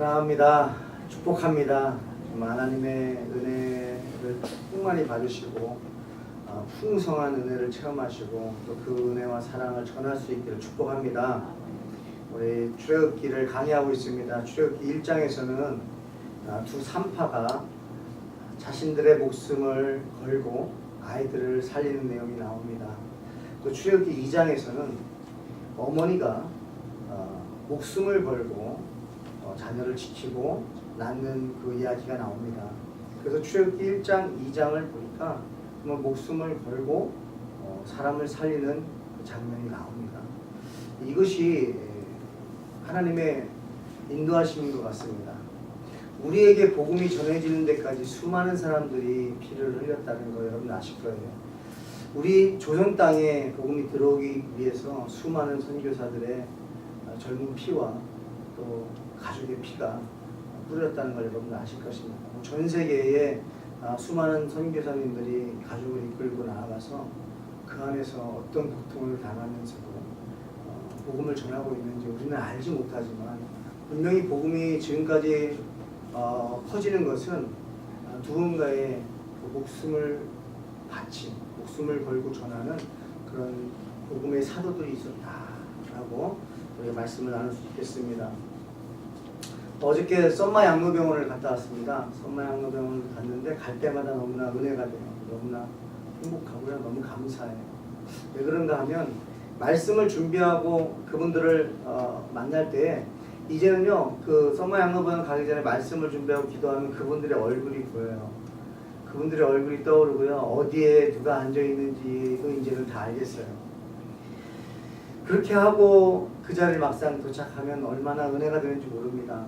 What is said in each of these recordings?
사랑합니다. 축복합니다. 하나님의 은혜를 충만히 받으시고 어, 풍성한 은혜를 체험하시고 또 그 은혜와 사랑을 전할 수 있기를 축복합니다. 우리 출애굽기를 강의하고 있습니다. 출애굽기 1장에서는 아, 두 산파가 자신들의 목숨을 걸고 아이들을 살리는 내용이 나옵니다. 또 출애굽기 2장에서는 어머니가 어, 목숨을 걸고 어, 자녀를 지키고 낳는 그 이야기가 나옵니다. 그래서 출애굽기 1장, 2장을 보니까 목숨을 걸고 어, 사람을 살리는 그 장면이 나옵니다. 이것이 하나님의 인도하심인 것 같습니다. 우리에게 복음이 전해지는 데까지 수많은 사람들이 피를 흘렸다는 거 여러분 아실 거예요. 우리 조선 땅에 복음이 들어오기 위해서 수많은 선교사들의 젊은 피와 또 가족의 피가 뿌렸다는 걸 여러분 아실 것입니다. 전 세계에 아, 수많은 선교사님들이 가족을 이끌고 나아가서 그 안에서 어떤 고통을 당하면서도 어, 복음을 전하고 있는지 우리는 알지 못하지만 분명히 복음이 지금까지 어, 퍼지는 것은 아, 누군가의 그 목숨을 바친 목숨을 걸고 전하는 그런 복음의 사도들이 있었다라고 우리가 말씀을 나눌 수 있겠습니다. 어저께 썸마 양로병원을 갔다 왔습니다. 썸마 양로병원을 갔는데 갈 때마다 너무나 은혜가 돼요. 너무나 행복하고요. 너무 감사해요. 왜 그런가 하면 말씀을 준비하고 그분들을 어, 만날 때 이제는요 그 썸마 양로병원 가기 전에 말씀을 준비하고 기도하면 그분들의 얼굴이 보여요. 그분들의 얼굴이 떠오르고요. 어디에 누가 앉아 있는지도 이제는 다 알겠어요. 그렇게 하고 그 자리에 막상 도착하면 얼마나 은혜가 되는지 모릅니다.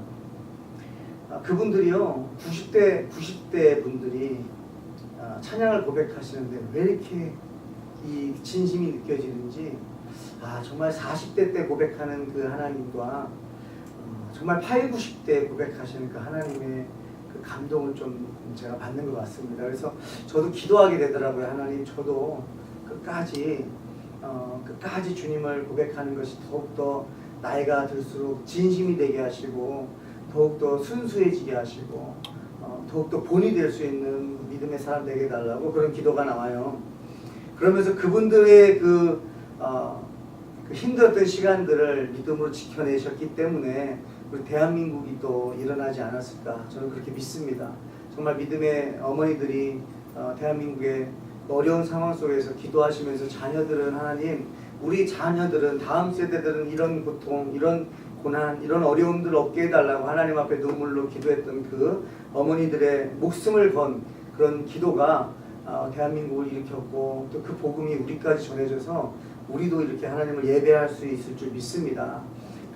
아, 그분들이요, 90대, 90대 분들이 아, 찬양을 고백하시는데 왜 이렇게 이 진심이 느껴지는지, 아, 정말 40대 때 고백하는 그 하나님과 어, 정말 8, 90대 고백하시는 그 하나님의 그 감동을 좀 제가 받는 것 같습니다. 그래서 저도 기도하게 되더라고요. 하나님, 저도 끝까지 어, 끝까지 주님을 고백하는 것이 더욱더 나이가 들수록 진심이 되게 하시고 더욱더 순수해지게 하시고 어, 더욱더 본이 될 수 있는 믿음의 사람 되게 해달라고 그런 기도가 나와요. 그러면서 그분들의 그, 어, 그 힘들었던 시간들을 믿음으로 지켜내셨기 때문에 우리 대한민국이 또 일어나지 않았을까 저는 그렇게 믿습니다. 정말 믿음의 어머니들이 어, 대한민국의 어려운 상황 속에서 기도하시면서 자녀들은 하나님 우리 자녀들은 다음 세대들은 이런 고통 이런 고난 이런 어려움들 없게 해달라고 하나님 앞에 눈물로 기도했던 그 어머니들의 목숨을 건 그런 기도가 어, 대한민국을 일으켰고 또 그 복음이 우리까지 전해져서 우리도 이렇게 하나님을 예배할 수 있을 줄 믿습니다.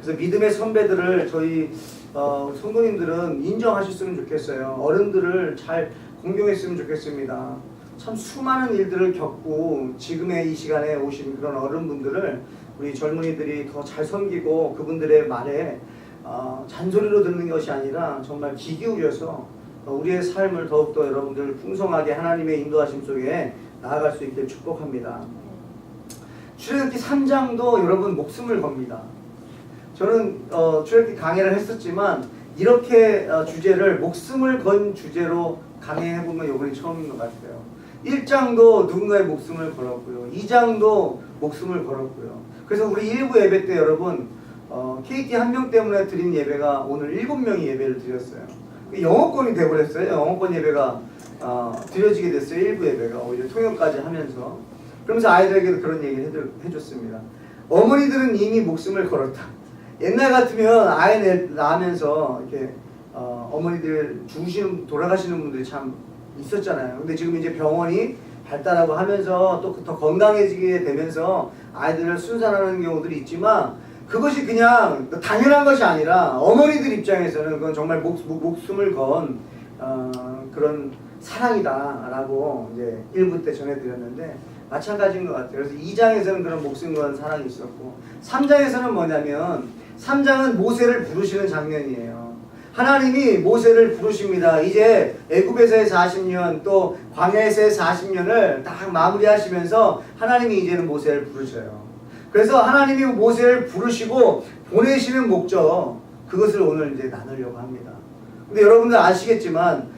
그래서 믿음의 선배들을 저희 어, 성도님들은 인정하셨으면 좋겠어요. 어른들을 잘 공경했으면 좋겠습니다. 참 수많은 일들을 겪고 지금의 이 시간에 오신 그런 어른분들을 우리 젊은이들이 더 잘 섬기고 그분들의 말에 어, 잔소리로 듣는 것이 아니라 정말 귀 기울여서 어, 우리의 삶을 더욱더 여러분들 풍성하게 하나님의 인도하심 속에 나아갈 수 있길 축복합니다. 출애굽기 3장도 여러분 목숨을 겁니다. 저는 어, 출애굽기 강의를 했었지만 이렇게 어, 주제를 목숨을 건 주제로 강의해 보면 이번이 처음인 것 같아요. 1장도 누군가의 목숨을 걸었고요. 2장도 목숨을 걸었고요. 그래서 우리 일부 예배 때 여러분 어, KT 한 명 때문에 드린 예배가 오늘 7명이 예배를 드렸어요. 영어권이 돼버렸어요. 영어권 예배가 어, 드려지게 됐어요. 일부 예배가 오히려 통역까지 하면서 그러면서 아이들에게도 그런 얘기를 해드, 해줬습니다. 어머니들은 이미 목숨을 걸었다. 옛날 같으면 아이 내- 낳으면서 이렇게 어, 어머니들 죽으시는 돌아가시는 분들이 참 있었잖아요. 근데 지금 이제 병원이 발달하고 하면서 또 더 건강해지게 되면서 아이들을 순산하는 경우들이 있지만 그것이 그냥 당연한 것이 아니라 어머니들 입장에서는 그건 정말 목, 목, 목 숨을 건 어, 그런 사랑이다라고 이제 1부 때 전해드렸는데 마찬가지인 것 같아요. 그래서 2장에서는 그런 목숨 건 사랑이 있었고 3장에서는 뭐냐면 3장은 모세를 부르시는 장면이에요. 하나님이 모세를 부르십니다. 이제 애굽에서의 40년 또 광야에서의 40년을 딱 마무리하시면서 하나님이 이제는 모세를 부르셔요. 그래서 하나님이 모세를 부르시고 보내시는 목적 그것을 오늘 이제 나누려고 합니다. 근데 여러분들 아시겠지만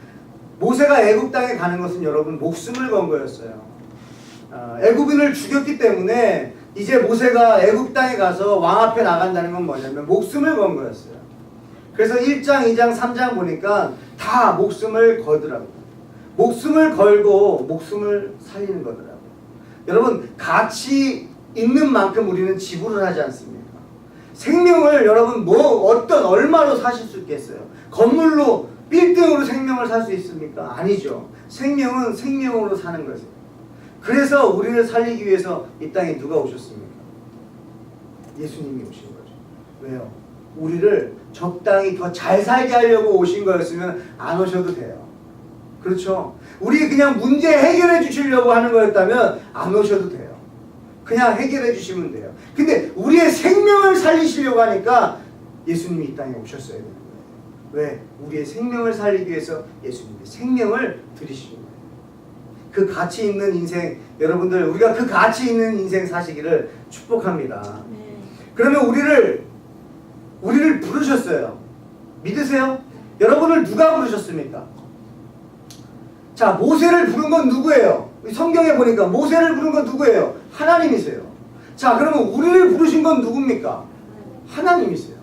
모세가 애굽 땅에 가는 것은 여러분 목숨을 건 거였어요. 아, 애굽인을 죽였기 때문에 이제 모세가 애굽 땅에 가서 왕 앞에 나간다는 건 뭐냐면 목숨을 건 거였어요. 그래서 1장, 2장, 3장 보니까 다 목숨을 걸더라고요. 목숨을 걸고 목숨을 살리는 거더라고요. 여러분 가치 있는 만큼 우리는 지불을 하지 않습니까? 생명을 여러분 뭐 어떤 얼마로 사실 수 있겠어요? 건물로 빌딩으로 생명을 살 수 있습니까? 아니죠. 생명은 생명으로 사는 거죠. 그래서 우리를 살리기 위해서 이 땅에 누가 오셨습니까? 예수님이 오신 거죠. 왜요? 우리를 적당히 더 잘 살게 하려고 오신 거였으면 안 오셔도 돼요. 그렇죠? 우리 그냥 문제 해결해 주시려고 하는 거였다면 안 오셔도 돼요. 그냥 해결해 주시면 돼요. 근데 우리의 생명을 살리시려고 하니까 예수님이 이 땅에 오셨어야 되는 거예요. 왜? 우리의 생명을 살리기 위해서 예수님이 생명을 드리시는 거예요. 그 가치 있는 인생, 여러분들 우리가 그 가치 있는 인생 사시기를 축복합니다. 네. 그러면 우리를 우리를 부르셨어요. 믿으세요? 여러분을 누가 부르셨습니까? 자, 모세를 부른 건 누구예요? 성경에 보니까 모세를 부른 건 누구예요? 하나님이세요. 자, 그러면 우리를 부르신 건 누굽니까? 하나님이세요.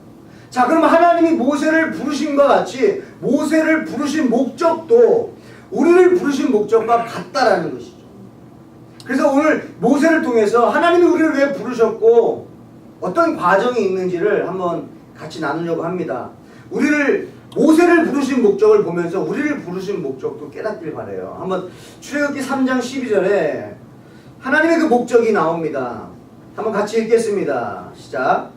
자, 그러면 하나님이 모세를 부르신 것 같이 모세를 부르신 목적도 우리를 부르신 목적과 같다라는 것이죠. 그래서 오늘 모세를 통해서 하나님이 우리를 왜 부르셨고 어떤 과정이 있는지를 한번 같이 나누려고 합니다. 우리를 모세를 부르신 목적을 보면서 우리를 부르신 목적도 깨닫길 바래요. 한번 출애굽기 3장 12절에 하나님의 그 목적이 나옵니다. 한번 같이 읽겠습니다. 시작.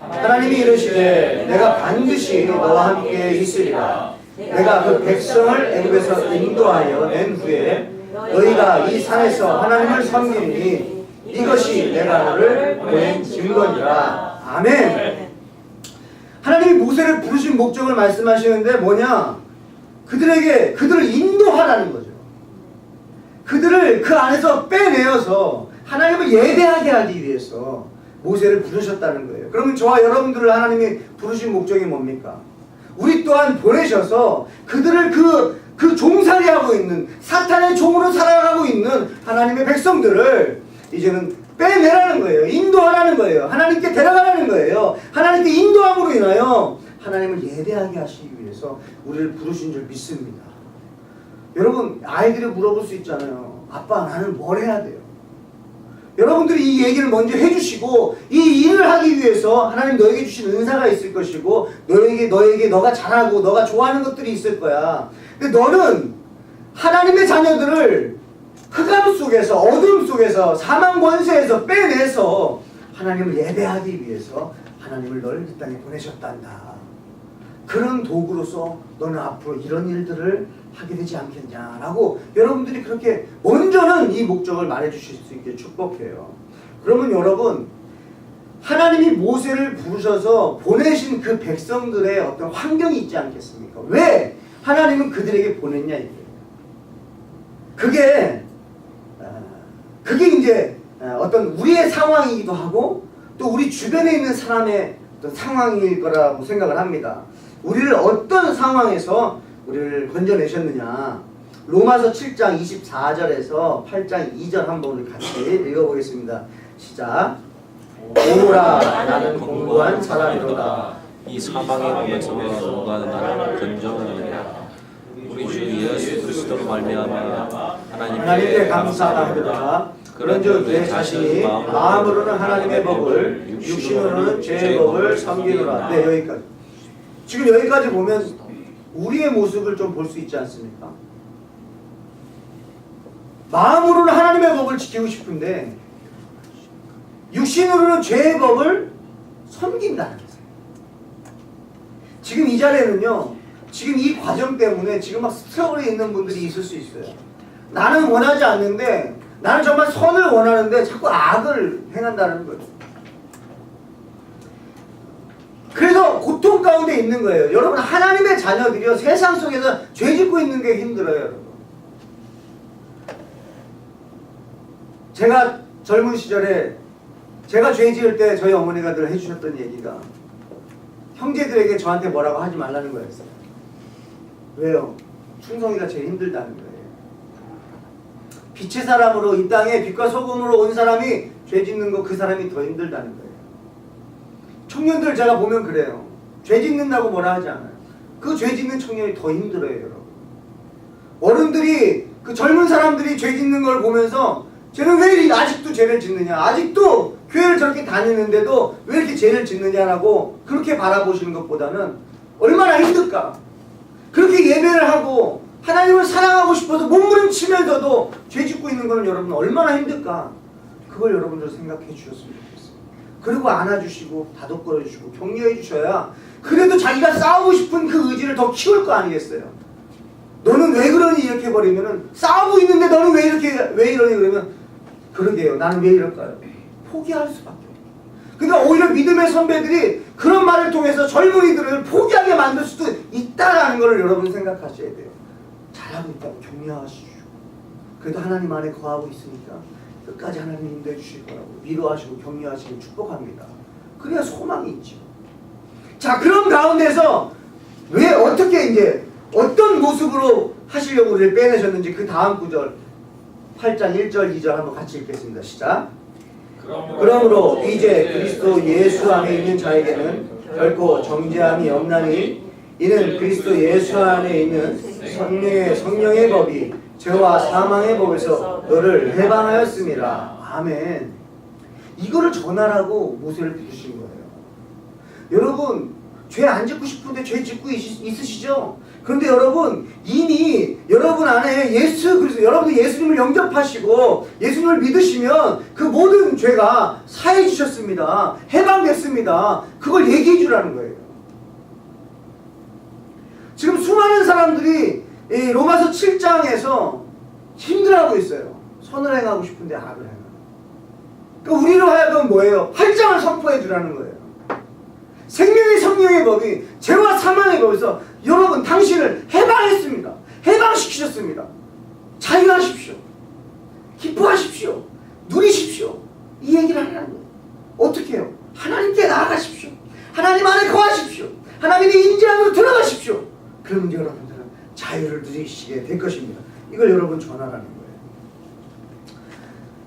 하나님이 이르시되 내가 반드시 너와 함께 있으리라. 내가 그 백성을 애굽에서 인도하여 낸 후에 너희가 이 산에서 하나님을 섬기니 이것이 내가 너를 보낸 증거니라. 아멘. 하나님이 모세를 부르신 목적을 말씀하시는데 뭐냐? 그들에게 그들을 인도하라는 거죠. 그들을 그 안에서 빼내어서 하나님을 예배하게 하기 위해서 모세를 부르셨다는 거예요. 그러면 저와 여러분들을 하나님이 부르신 목적이 뭡니까? 우리 또한 보내셔서 그들을 그, 그 종살이하고 있는 사탄의 종으로 살아가고 있는 하나님의 백성들을 이제는 빼내라는 거예요. 인도하라는 거예요. 하나님께 데려가라는 거예요. 하나님께 인도함으로 인하여 하나님을 예배하게 하시기 위해서 우리를 부르신 줄 믿습니다. 여러분 아이들이 물어볼 수 있잖아요. 아빠 나는 뭘 해야 돼요? 여러분들이 이 얘기를 먼저 해주시고 이 일을 하기 위해서 하나님 너에게 주신 은사가 있을 것이고 너에게 너에게 너가 잘하고 너가 좋아하는 것들이 있을 거야. 근데 너는 하나님의 자녀들을 흑암 속에서 어둠 속에서 사망 권세에서 빼내서 하나님을 예배하기 위해서 하나님을 너를 이 땅에 보내셨단다. 그런 도구로서 너는 앞으로 이런 일들을 하게 되지 않겠냐라고 여러분들이 그렇게 먼저는 이 목적을 말해 주실 수 있게 축복해요. 그러면 여러분 하나님이 모세를 부르셔서 보내신 그 백성들의 어떤 환경이 있지 않겠습니까? 왜 하나님은 그들에게 보냈냐 이거예요. 그게 어, 그게 이제 어, 어떤 우리의 상황이기도 하고 또 우리 주변에 있는 사람의 어떤 상황일 거라고 생각을 합니다. 우리를 어떤 상황에서 우리를 건져내셨느냐. 로마서 7장 24절에서 8장 2절 한번 같이 읽어보겠습니다. 시작. 오라 나는 공부한 사람이로다. 이 사망의 몸에서 누가 나를 건져내느냐 우리 주 예수 그리스도로 말미암아 하나님께 감사합니다. 그런즉 내 자신이 마음으로는 하나님의 법을 육신으로는 죄의 법을 섬기노라. 네 여기까지. 지금 여기까지 보면 우리의 모습을 좀 볼 수 있지 않습니까? 마음으로는 하나님의 법을 지키고 싶은데 육신으로는 죄의 법을 섬긴다는 거예요. 지금 이 자리에는요. 지금 이 과정 때문에 지금 막 스트러글에 있는 분들이 있을 수 있어요. 나는 원하지 않는데 나는 정말 선을 원하는데 자꾸 악을 행한다는 거예요. 그래서 고통 가운데 있는 거예요. 여러분 하나님의 자녀들이요 세상 속에서 죄 짓고 있는 게 힘들어요, 여러분. 제가 젊은 시절에 제가 죄 지을 때 저희 어머니가 늘 해주셨던 얘기가 형제들에게 저한테 뭐라고 하지 말라는 거였어요. 왜요? 충성이가 제일 힘들다는 거예요. 빛의 사람으로 이 땅에 빛과 소금으로 온 사람이 죄 짓는 거 그 사람이 더 힘들다는 거예요. 청년들 제가 보면 그래요. 죄 짓는다고 뭐라 하지 않아요. 그 죄 짓는 청년이 더 힘들어요, 여러분. 어른들이 그 젊은 사람들이 죄 짓는 걸 보면서 쟤는 왜 이리 아직도 죄를 짓느냐? 아직도 교회를 저렇게 다니는데도 왜 이렇게 죄를 짓느냐라고 그렇게 바라보시는 것보다는 얼마나 힘들까? 그렇게 예배를 하고 하나님을 사랑하고 싶어서 몸부림치면서도 죄 짓고 있는 거는 여러분 얼마나 힘들까? 그걸 여러분들 생각해 주셨으면 좋겠어요. 그리고 안아주시고 다독거려 주시고 격려해 주셔야 그래도 자기가 싸우고 싶은 그 의지를 더 키울 거 아니겠어요? 너는 왜 그러니 이렇게 버리면은 싸우고 있는데 너는 왜 이렇게 왜 이러니 그러면 그러게요. 나는 왜 이럴까요? 포기할 수밖에. 그러니까 오히려 믿음의 선배들이 그런 말을 통해서 젊은이들을 수도 있다라는 것을 여러분 생각하셔야 돼요. 잘하고 있다고 격려하시죠. 그래도 하나님 안에 거하고 있으니까 끝까지 하나님 인도해 주실 거라고 위로하시고 격려하시고 축복합니다. 그래야 소망이 있죠. 자 그런 가운데서 왜 어떻게 이제 어떤 모습으로 하시려고 우리를 빼내셨는지 그 다음 구절 8장 1절 2절 한번 같이 읽겠습니다. 시작. 그러므로 이제 그리스도 예수 안에 있는 자에게는 결코 정죄함이 없나니 이는 그리스도 예수 안에 있는 성령의 성령의 법이 죄와 사망의 법에서 너를 해방하였습니다. 아멘. 이거를 전하라고 모세를 부르신 거예요. 여러분 죄 안 짓고 싶은데 죄 짓고 있, 있으시죠? 그런데 여러분 이미 여러분 안에 예수 그리스도 여러분이 예수님을 영접하시고 예수님을 믿으시면 그 모든 죄가 사해지셨습니다. 해방됐습니다. 그걸 얘기해 주라는 거예요. 수많은 사람들이 이 로마서 7장에서 힘들어하고 있어요. 선을 행하고 싶은데 악을 행하고. 그러니까 우리로 하여금 뭐예요? 활장을 선포해 주라는 거예요. 생명의 성령의 법이 죄와 사망의 법에서 여러분 당신을 해방했습니다. 해방시키셨습니다. 자유하십시오. 기뻐하십시오. 누리십시오. 이 얘기를 하는 거예요. 어떻게 해요? 하나님께 나아가십시오. 하나님 안에 거하십시오. 하나님의 인지 안으로 들어가십시오. 그러면 여러분들은 자유를 누리시게 될 것입니다. 이걸 여러분 전하라는 거예요.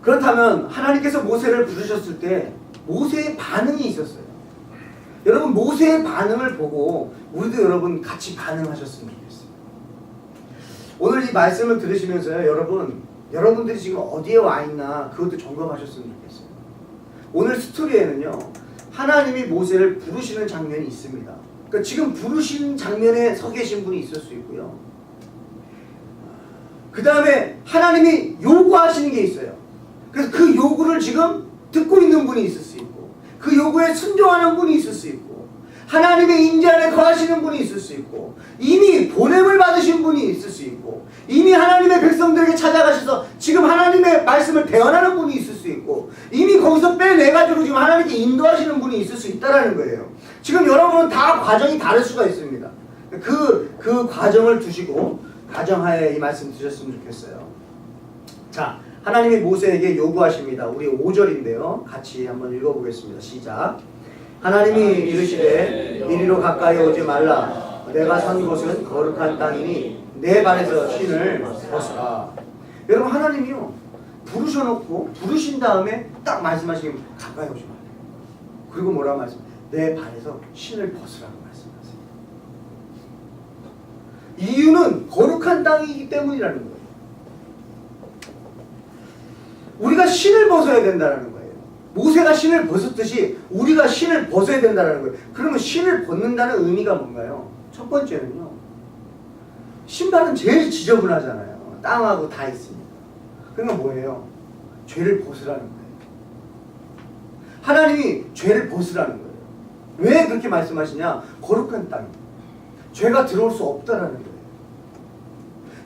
그렇다면 하나님께서 모세를 부르셨을 때 모세의 반응이 있었어요. 여러분 모세의 반응을 보고 우리도 여러분 같이 반응하셨으면 좋겠어요. 오늘 이 말씀을 들으시면서요, 여러분 여러분들이 지금 어디에 와 있나 그것도 점검하셨으면 좋겠어요. 오늘 스토리에는요 하나님이 모세를 부르시는 장면이 있습니다. 그러니까 지금 부르신 장면에 서 계신 분이 있을 수 있고요. 그 다음에 하나님이 요구하시는 게 있어요. 그래서 그 요구를 지금 듣고 있는 분이 있을 수 있고, 그 요구에 순종하는 분이 있을 수 있고, 하나님의 인지 안에 거하시는 분이 있을 수 있고, 이미 보냄을 받으신 분이 있을 수 있고, 이미 하나님의 백성들에게 찾아가셔서 지금 하나님의 말씀을 대언하는 분이 있을 수 있고, 이미 거기서 빼내가지고 지금 하나님께 인도하시는 분이 있을 수 있다라는 거예요. 지금 여러분은 다 과정이 다를 수가 있습니다. 그, 그 과정을 두시고, 가정하에 이 말씀 드셨으면 좋겠어요. 자, 하나님이 모세에게 요구하십니다. 우리 5절인데요. 같이 한번 읽어보겠습니다. 시작. 하나님이 이르시되 이리로 가까이 오지 말라. 내가 선 곳은 거룩한 땅이니 내 발에서 신을 벗어라. 여러분 하나님이요 부르셔놓고 부르신 다음에 딱 말씀하시면 가까이 오지 말라. 그리고 뭐라고 말씀? 내 발에서 신을 벗으라고 말씀하세요. 이유는 거룩한 땅이기 때문이라는 거예요. 우리가 신을 벗어야 된다는 거예요. 모세가 신을 벗었듯이 우리가 신을 벗어야 된다는 거예요. 그러면 신을 벗는다는 의미가 뭔가요? 첫 번째는요. 신발은 제일 지저분하잖아요. 땅하고 다 있으니까. 그러면 뭐예요? 죄를 벗으라는 거예요. 하나님이 죄를 벗으라는 거예요. 왜 그렇게 말씀하시냐? 거룩한 땅. 죄가 들어올 수 없다라는 거예요.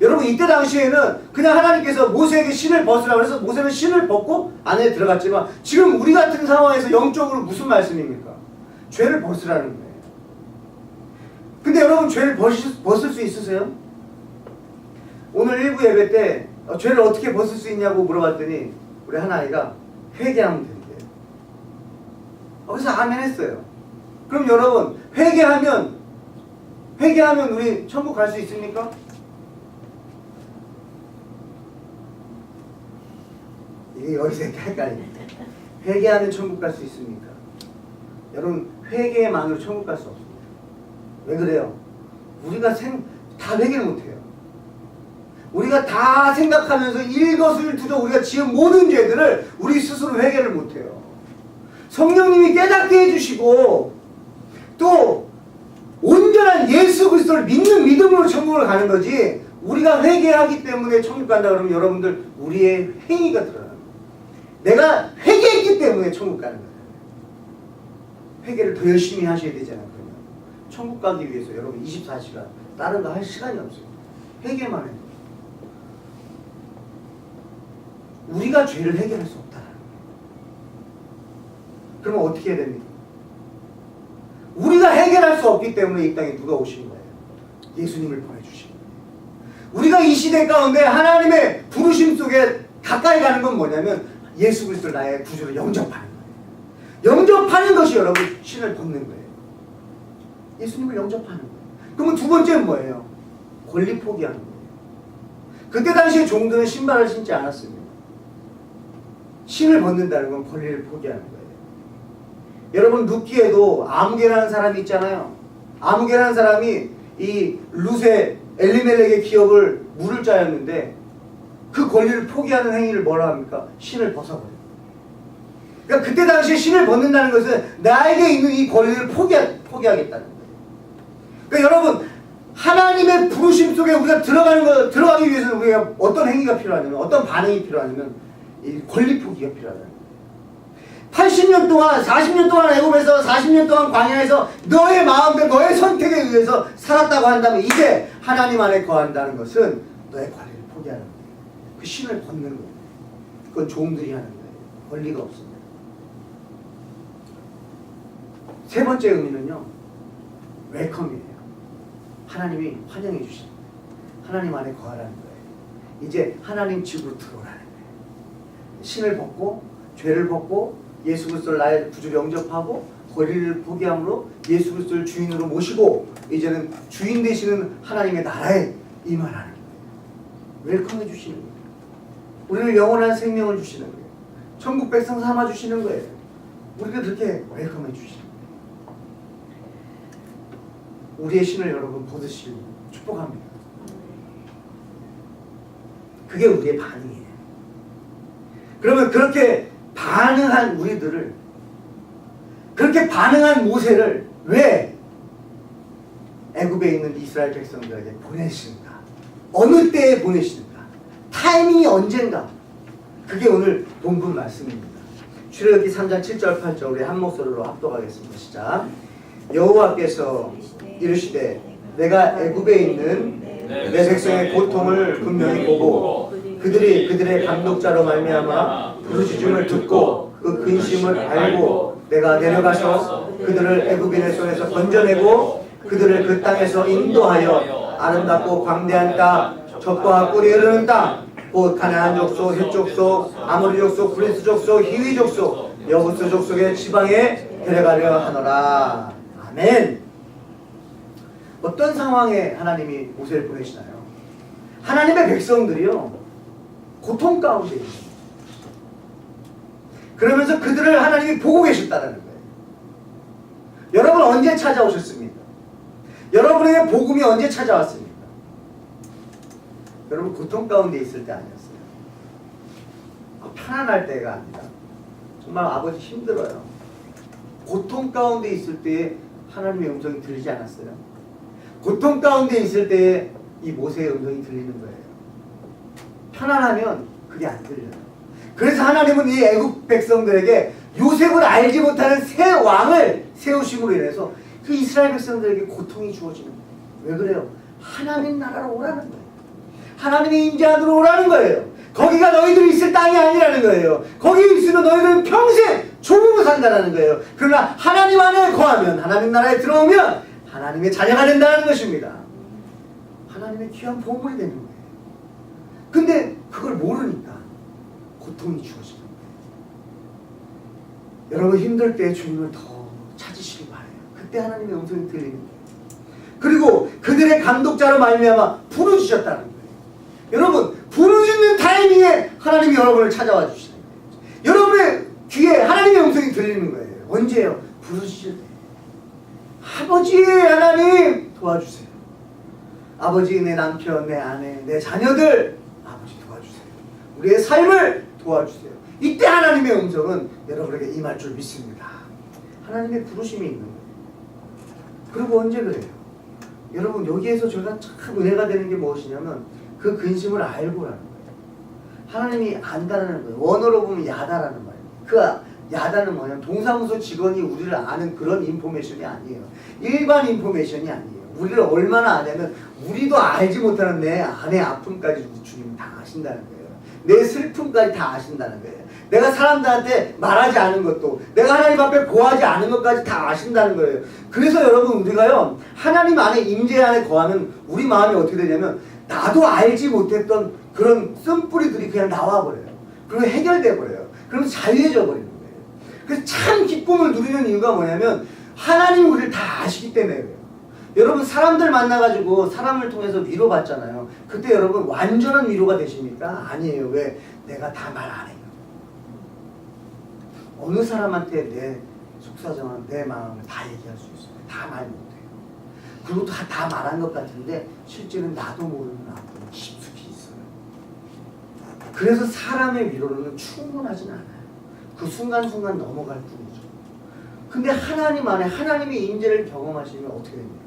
여러분 이때 당시에는 그냥 하나님께서 모세에게 신을 벗으라고 해서 모세는 신을 벗고 안에 들어갔지만 지금 우리 같은 상황에서 영적으로 무슨 말씀입니까? 죄를 벗으라는 거예요. 근데 여러분 죄를 벗을, 벗을 수 있으세요? 오늘 일부 예배 때 어, 죄를 어떻게 벗을 수 있냐고 물어봤더니 우리 한 아이가 회개하면 된대요. 어, 그래서 아멘 했어요. 그럼 여러분 회개하면 회개하면 우리 천국 갈 수 있습니까? 이게 여기서 헷갈립니다. 회개하면 천국 갈 수 있습니까? 여러분 회개만으로 천국 갈 수 없습니다. 왜 그래요? 우리가 생, 다 회개를 못해요. 우리가 다 생각하면서 일거수일투족 우리가 지은 모든 죄들을 우리 스스로 회개를 못해요. 성령님이 깨닫게 해주시고 또 온전한 예수 그리스도를 믿는 믿음으로 천국을 가는 거지 우리가 회개하기 때문에 천국 간다 그러면 여러분들 우리의 행위가 드러나는 거예요. 내가 회개했기 때문에 천국 가는 거예요. 회개를 더 열심히 하셔야 되잖아요. 그러면 천국 가기 위해서 여러분 24시간 다른 거 할 시간이 없어요. 회개만 해요. 우리가 죄를 해결할 수 거예요. 그러면 어떻게 해야 됩니까? 우리가 해결할 수 없기 때문에 이 땅에 누가 오신 거예요? 예수님을 보내주신 거예요. 우리가 이 시대 가운데 하나님의 부르심 속에 가까이 가는 건 뭐냐면 예수 그리스도 나의 구주를 영접하는 거예요. 영접하는 것이 여러분 신을 벗는 거예요. 예수님을 영접하는 거예요. 그러면 두 번째는 뭐예요? 권리 포기하는 거예요. 그때 당시에 종들은 신발을 신지 않았습니다. 신을 벗는다는 건 권리를 포기하는 거예요. 여러분 루키에도 아무개라는 사람이 있잖아요. 아무개라는 사람이 이 루세 엘리멜렉의 기업을 물을 자였는데 그 권리를 포기하는 행위를 뭐라 합니까? 신을 벗어버려요. 그러니까 그때 당시에 신을 벗는다는 것은 나에게 있는 이 권리를 포기하, 포기하겠다는 거예요. 그러니까 여러분 하나님의 부르심 속에 우리가 들어가는 거 들어가기 위해서는 우리가 어떤 행위가 필요하냐면 어떤 반응이 필요하냐면 이 권리 포기가 필요하다는 거예요. 80년 동안 40년 동안 애굽에서 40년 동안 광야에서 너의 마음대로 너의 선택에 의해서 살았다고 한다면 이제 하나님 안에 거한다는 것은 너의 권리를 포기하는 거예요. 그 신을 벗는 거예요. 그건 종들이 하는 거예요. 권리가 없습니다. 세 번째 의미는요. 웰컴이에요. 하나님이 환영해 주시는 거예요. 하나님 안에 거하라는 거예요. 이제 하나님 집으로 들어오라는 거예요. 신을 벗고 죄를 벗고 예수 그리스도를 나의 구주로 영접하고 권리를 포기함으로 예수 그리스도를 주인으로 모시고 이제는 주인 되시는 하나님의 나라에 임하라는. 웰컴해 주시는 거예요. 우리를 영원한 생명을 주시는 거예요. 천국 백성 삼아 주시는 거예요. 우리를 그렇게 웰컴해 주시는 거예요. 우리의 신을 여러분 벗으시고 축복합니다. 그게 우리의 반응이에요. 그러면 그렇게 반응한 우리들을 그렇게 반응한 모세를 왜 애굽에 있는 이스라엘 백성들에게 보내시는가? 어느 때에 보내시는가? 타이밍이 언젠가? 그게 오늘 본문 말씀입니다. 출애굽기 3장 7절 8절 우리 한 목소리로 합독하겠습니다. 시작. 여호와께서 이르시되 내가 애굽에 있는 내 백성의 고통을 분명히 보고 그들이 그들의 감독자로 말미암아 부르짖음을 듣고 그 근심을 알고 내가 내려가서 그들을 애굽인의 손에서 건져내고 그들을 그 땅에서 인도하여 아름답고 광대한 땅 젖과 꿀이 흐르는 땅곧 가나안 족속, 헷 족속, 아모리 족속, 브리스 족속, 히위 족속, 여부스 족속의 지방에 데려가려 하노라. 아멘. 어떤 상황에 하나님이 모세를 보내시나요? 하나님의 백성들이요 고통 가운데 있는 거예요. 그러면서 그들을 하나님이 보고 계셨다는 거예요. 여러분 언제 찾아오셨습니까? 여러분에게 복음이 언제 찾아왔습니까? 여러분 고통 가운데 있을 때 아니었어요. 아, 편안할 때가 아니라 정말 아버지 힘들어요. 고통 가운데 있을 때에 하나님의 음성이 들리지 않았어요. 고통 가운데 있을 때에 이 모세의 음성이 들리는 거예요. 편안하면 그게 안 들려요. 그래서 하나님은 이 애굽 백성들에게 요셉을 알지 못하는 새 왕을 세우심으로 인해서 그 이스라엘 백성들에게 고통이 주어지는 거예요. 왜 그래요? 하나님 나라로 오라는 거예요. 하나님의 임재 안으로 오라는 거예요. 거기가 너희들이 있을 땅이 아니라는 거예요. 거기 있으면 너희들은 평생 조부로 산다는 거예요. 그러나 하나님 안에 거하면 하나님 나라에 들어오면 하나님의 자녀가 된다는 것입니다. 하나님의 귀한 보물이 되는 거예요. 근데 그걸 모르니까 고통이 주어지는 거예요. 여러분 힘들 때 주님을 더 찾으시기 바래요. 그때 하나님의 음성이 들리는 거예요. 그리고 그들의 감독자로 말미암아 부르주셨다는 거예요. 여러분 부르짖는 타이밍에 하나님이 여러분을 찾아와 주시는 거예요. 여러분의 귀에 하나님의 음성이 들리는 거예요. 언제요? 부르짖을 때. 아버지 하나님 도와주세요. 아버지 내 남편 내 아내 내 자녀들. 우리의 삶을 도와주세요. 이때 하나님의 음성은 여러분에게 임할 줄 믿습니다. 하나님의 부르심이 있는 거예요. 그리고 언제 그래요? 여러분 여기에서 제가 참 은혜가 되는 게 무엇이냐면 그 근심을 알고라는 거예요. 하나님이 안다라는 거예요. 원어로 보면 야다라는 말이에요. 그 야다는 뭐냐면 동사무소 직원이 우리를 아는 그런 인포메이션이 아니에요. 일반 인포메이션이 아니에요. 우리를 얼마나 아냐면 우리도 알지 못하는 내 안의 아픔까지 주님은 다 아신다는 거예요. 내 슬픔까지 다 아신다는 거예요. 내가 사람들한테 말하지 않은 것도 내가 하나님 앞에 고하지 않은 것까지 다 아신다는 거예요. 그래서 여러분 우리가요 하나님 안에 임재 안에 거하면 우리 마음이 어떻게 되냐면 나도 알지 못했던 그런 쓴뿌리들이 그냥 나와 버려요. 그리고 해결돼 버려요. 그럼 자유해져 버리는 거예요. 그래서 참 기쁨을 누리는 이유가 뭐냐면 하나님 우리를 다 아시기 때문에 그래요. 여러분 사람들 만나가지고 사람을 통해서 위로받잖아요. 그때 여러분 완전한 위로가 되십니까? 아니에요. 왜? 내가 다 말 안 해요. 어느 사람한테 내 속사정한 내 마음을 다 얘기할 수 있어요. 다 말 못해요. 그리고 다, 다 말한 것 같은데 실제는 나도 모르는 아픔이 깊숙이 있어요. 그래서 사람의 위로는 충분하진 않아요. 그 순간순간 넘어갈 뿐이죠. 근데 하나님 안에 하나님의 임재를 경험하시면 어떻게 됩니까?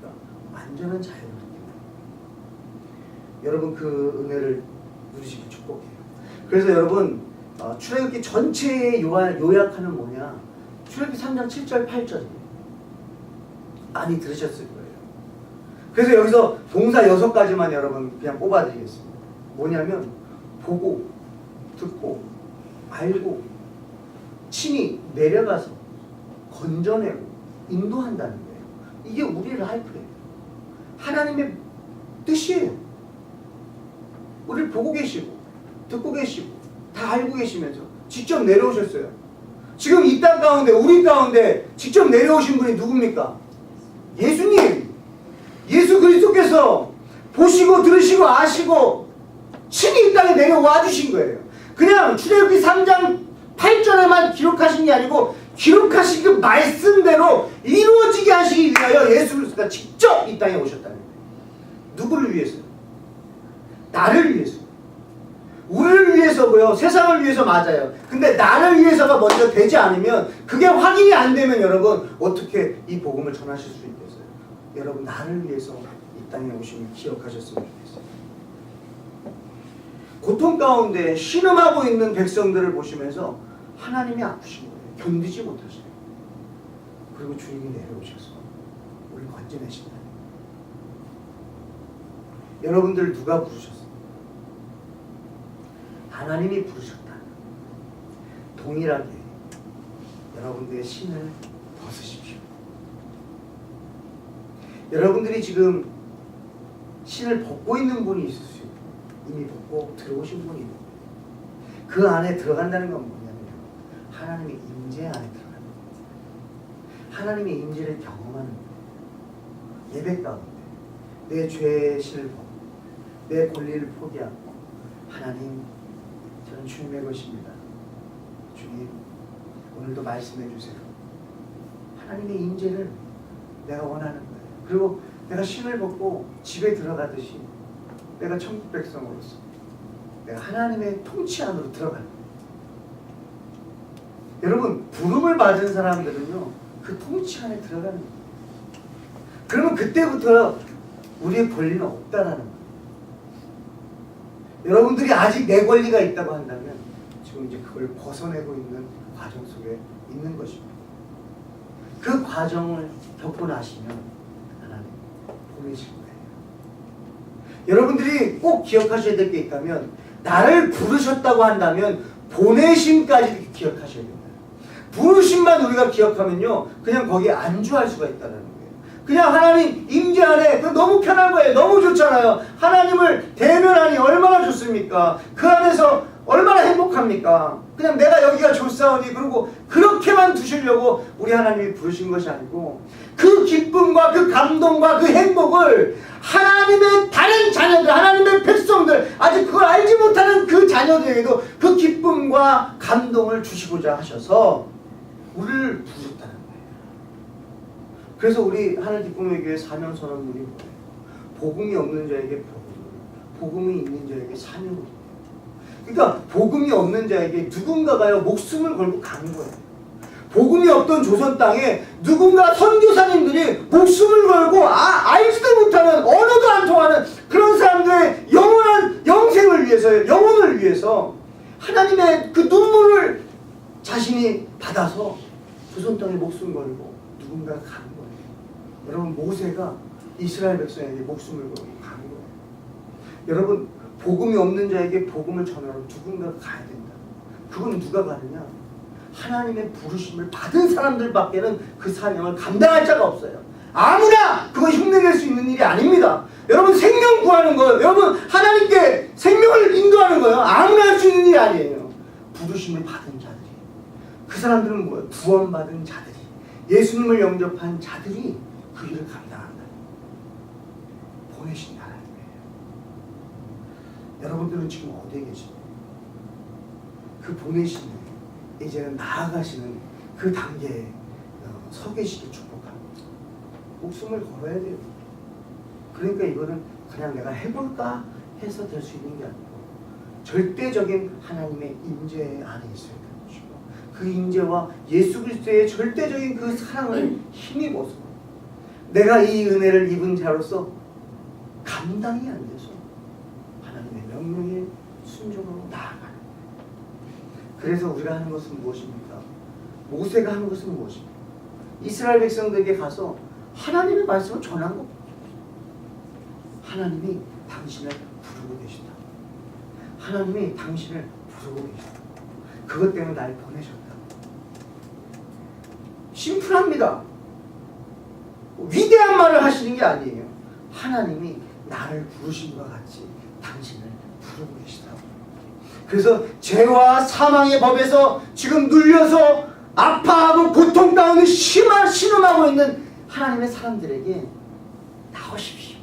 완전한 자유를 느낍니다. 여러분 그 은혜를 누리시기 축복해요. 그래서 여러분 어, 출애굽기 전체의 요약, 요약하는 뭐냐? 출애굽기 3장 7절 8절이에요. 많이 들으셨을 거예요. 그래서 여기서 동사 여섯 가지만 여러분 그냥 뽑아드리겠습니다. 뭐냐면 보고, 듣고, 알고, 친히 내려가서 건져내고 인도한다는 거예요. 이게 우리의 라이프예요. 하나님의 뜻이에요. 우리를 보고 계시고 듣고 계시고 다 알고 계시면서 직접 내려오셨어요. 지금 이 땅 가운데 우리 가운데 직접 내려오신 분이 누굽니까? 예수님. 예수 그리스도께서 보시고 들으시고 아시고 친히 이 땅에 내려와 주신 거예요. 그냥 출애굽기 3장 8절에만 기록하신 게 아니고 기록하신 그 말씀대로 이루어지게 하시기 위하여 예수 그리스도가 직접 이 땅에 오셨다는 거예요. 누구를 위해서? 나를 위해서. 우리를 위해서고요. 세상을 위해서 맞아요. 근데 나를 위해서가 먼저 되지 않으면 그게 확인이 안 되면 여러분 어떻게 이 복음을 전하실 수 있겠어요? 여러분 나를 위해서 이 땅에 오심을 기억하셨으면 좋겠어요. 고통 가운데 신음하고 있는 백성들을 보시면서 하나님이 아프신 거예요. 견디지 못하셔요. 그리고 주님이 내려오셔서 우리 건져내신다. 여러분들 누가 부르셨어요? 하나님이 부르셨다. 동일하게 여러분들의 신을 벗으십시오. 여러분들이 지금 신을 벗고 있는 분이 있을 수 있고 이미 벗고 들어오신 분이 거예요. 그 안에 들어간다는 건 뭐냐면 하나님의 임재 안에 들어가는 거예요. 하나님의 임재를 경험하는. 예배 가운데 내 죄의 벗고 내 권리를 포기하고 하나님 저는 주님의 것입니다. 주님 오늘도 말씀해 주세요. 하나님의 임재를 내가 원하는 거예요. 그리고 내가 신을 벗고 집에 들어가듯이 내가 천국 백성으로서 내가 하나님의 통치 안으로 들어가는 거예요. 여러분 부름을 받은 사람들은요 그 통치 안에 들어가는 거예요. 그러면 그때부터 우리의 권리는 없다라는 거예요. 여러분들이 아직 내 권리가 있다고 한다면 지금 이제 그걸 벗어내고 있는 과정 속에 있는 것입니다. 그 과정을 겪고 나시면 하나님 보내실 거예요. 여러분들이 꼭 기억하셔야 될 게 있다면 나를 부르셨다고 한다면 보내심까지 기억하셔야 됩니다. 부르심만 우리가 기억하면요 그냥 거기에 안주할 수가 있다는 거예요. 그냥 하나님 임재 안에 그 너무 편한 거예요. 너무 좋잖아요. 하나님을 대면하니 얼마나 좋습니까? 그 안에서 얼마나 행복합니까? 그냥 내가 여기가 좋사오니 그리고 그렇게만 두시려고 우리 하나님이 부르신 것이 아니고 그 기쁨과 그 감동과 그 행복을 하나님의 다른 자녀들, 하나님의 백성들, 아직 그걸 알지 못하는 그 자녀들에게도 그 기쁨과 감동을 주시고자 하셔서 우리를 부르셨다는 거예요. 그래서 우리 하늘 기쁨의 교회 사명 선언 문이 뭐예요? 복음이 없는 자에게 복음을, 복음이 있는 자에게 사명을. 그러니까 복음이 없는 자에게 누군가가요 목숨을 걸고 가는 거예요. 복음이 없던 조선 땅에 누군가 선교사님들이 목숨을 걸고 아, 알지도 못하는 언어도 안 통하는 그런 사람들의 영원한 영생을 위해서 영혼을 위해서 하나님의 그 눈물을 자신이 받아서 조선 땅에 목숨 걸고 누군가가 가는 거예요. 여러분 모세가 이스라엘 백성에게 목숨을 걸고 가는 거예요. 여러분 복음이 없는 자에게 복음을 전하러 누군가가 가야 된다. 그건 누가 가느냐? 하나님의 부르심을 받은 사람들밖에는 그 사명을 감당할 자가 없어요. 아무나 그거 흉내낼 수 있는 일이 아닙니다. 여러분 생명 구하는 거예요. 여러분 하나님께 생명을 인도하는 거예요. 아무나 할 수 있는 일이 아니에요. 부르심을 받은. 그 사람들은 뭐예요? 구원받은 자들이. 예수님을 영접한 자들이 그 일을 감당한다. 보내신다는 거예요. 여러분들은 지금 어디에 계십니까? 그 보내시는 이제는 나아가시는 그 단계에 어, 서 계시길 축복합니다. 목숨을 걸어야 돼요. 그러니까 이거는 그냥 내가 해볼까 해서 될 수 있는 게 아니고 절대적인 하나님의 임재 안에 있어야 되는 것이고 그 임재와 예수 그리스도의 절대적인 그 사랑을 힘입어서 내가 이 은혜를 입은 자로서 감당이 안 돼서 하나님의 명령에 순종하고 나아가는. 그래서 우리가 하는 것은 무엇입니까? 모세가 하는 것은 무엇입니까? 이스라엘 백성들에게 가서 하나님의 말씀을 전한 것. 하나님이 당신을 부르고 계시다. 하나님이 당신을 부르고 계시다. 그것 때문에 날 보내셨다. 심플합니다. 위대한 말을 하시는 게 아니에요. 하나님이 나를 부르신 것 같이 당신을 부르고 계시다고. 그래서 죄와 사망의 법에서 지금 눌려서 아파하고 고통 가운데 심한 신음하고 있는 하나님의 사람들에게 나오십시오.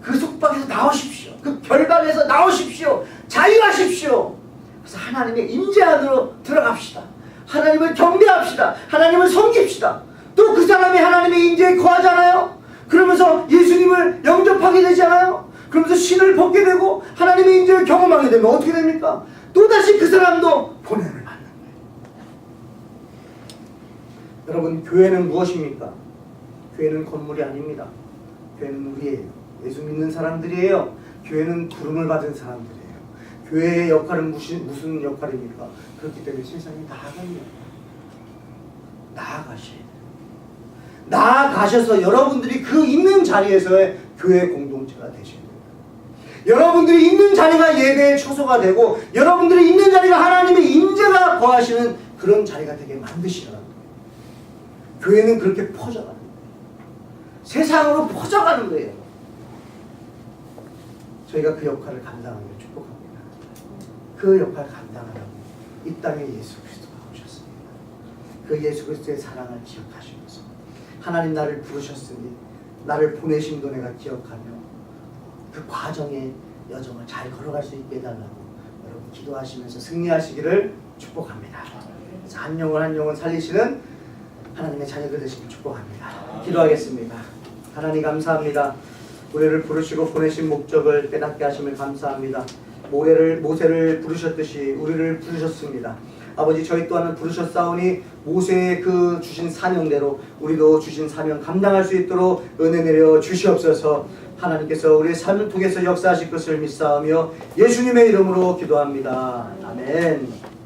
그 속박에서 나오십시오. 그 결박에서 나오십시오. 자유하십시오. 그래서 하나님의 임재 안으로 들어갑시다. 하나님을 경배합시다. 하나님을 섬깁시다. 또 그 사람이 하나님의 임재에 거하잖아요. 그러면서 예수님을 영접하게 되잖아요. 그러면서 신을 벗게 되고 하나님의 임재를 경험하게 되면 어떻게 됩니까? 또다시 그 사람도 보냄을 받는 거예요. 여러분 교회는 무엇입니까? 교회는 건물이 아닙니다. 교회는 우리예요. 예수 믿는 사람들이에요. 교회는 부름을 받은 사람들이에요. 교회의 역할은 무슨, 무슨 역할입니까? 그렇기 때문에 세상에 나아가는. 나아가셔야 돼요. 나아가셔서 여러분들이 그 있는 자리에서의 교회 공동체가 되셔야 돼요. 여러분들이 있는 자리가 예배의 초소가 되고 여러분들이 있는 자리가 하나님의 임재가 거하시는 그런 자리가 되게 만드시라는 거예요. 교회는 그렇게 퍼져가는 거예요. 세상으로 퍼져가는 거예요. 저희가 그 역할을 감당하기를 축복합니다. 그 역할을 감당하라고 이 땅에 예수 그리스도가 오셨습니다. 그 예수 그리스도의 사랑을 기억하시면서 하나님 나를 부르셨으니 나를 보내심도 내가 기억하며 그 과정의 여정을 잘 걸어갈 수 있게 해달라고 여러분 기도하시면서 승리하시기를 축복합니다. 한 영혼 한 영혼 살리시는 하나님의 자녀들 되시길 축복합니다. 기도하겠습니다. 하나님 감사합니다. 우리를 부르시고 보내신 목적을 깨닫게 하심을 감사합니다. 모래를 모세를 부르셨듯이 우리를 부르셨습니다. 아버지 저희 또한 부르셨사오니 모세의 그 주신 사명대로 우리도 주신 사명 감당할 수 있도록 은혜 내려 주시옵소서. 하나님께서 우리의 삶을 통해서 역사하실 것을 믿사오며 예수님의 이름으로 기도합니다. 아멘.